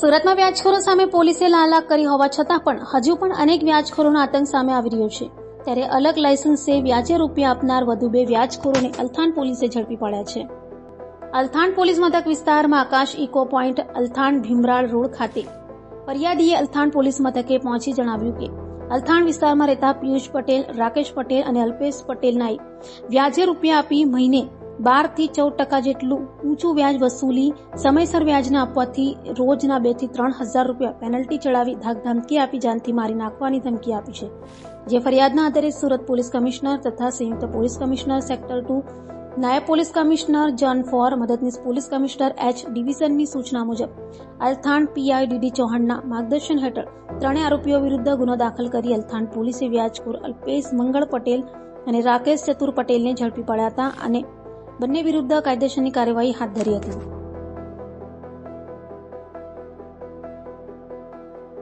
સુરતમાં વ્યાજખોરો સામે પોલીસે લાલાક કરી હોવા છતાં પણ હજુ પણ અનેક વ્યાજખોરોનો આતંક સામે આવી રહ્યો છે. ત્યારે અલગ લાયસન્સે વ્યાજે રૂપિયા આપનાર વધુ બે વ્યાજખોરોને અલથાણ પોલીસે ઝડપી પાડ્યા છે. અલથાણ પોલીસ મથક વિસ્તારમાં Aakash echo point, Althan Bhimrad road ખાતે ફરિયાદીએ અલથાણ પોલીસ મથકે પહોંચી જણાવ્યું કે, અલથાણ વિસ્તારમાં રહેતા પિયુષ પટેલ, રાકેશ પટેલ અને અલ્પેશ પટેલનાએ વ્યાજે રૂપિયા આપી મહિને બારથી ચૌદ ટકા જેટલું ઊંચું વ્યાજ વસૂલી સમયસર વ્યાજના આપવાથી રોજના બેથી ત્રણ હજાર રૂપિયા પેનલ્ટી ચડાવી ધમકી આપી જાનથી મારી નાખવાની ધમકી આપી છે. જે ફરિયાદના આધારે સુરત પોલીસ કમિશનર તથા સંયુક્ત પોલીસ કમિશનર સેક્ટર ટુ, નાયબ પોલીસ કમિશનર જન ફોર, મદદનીશ પોલીસ કમિશનર એચ ડિવિઝનની સૂચના મુજબ, અલથાણ પીઆઈ ડીડી ચૌહાણના માર્ગદર્શન હેઠળ ત્રણેય આરોપીઓ વિરુદ્ધ ગુનો દાખલ કરી અલથાણ પોલીસે વ્યાજખોર અલ્પેશ મંગળ પટેલ અને રાકેશ ચતુર પટેલને ઝડપી પડ્યા હતા અને બંને વિરુદ્ધ કાયદેસરની કાર્યવાહી હાથ ધરી હતી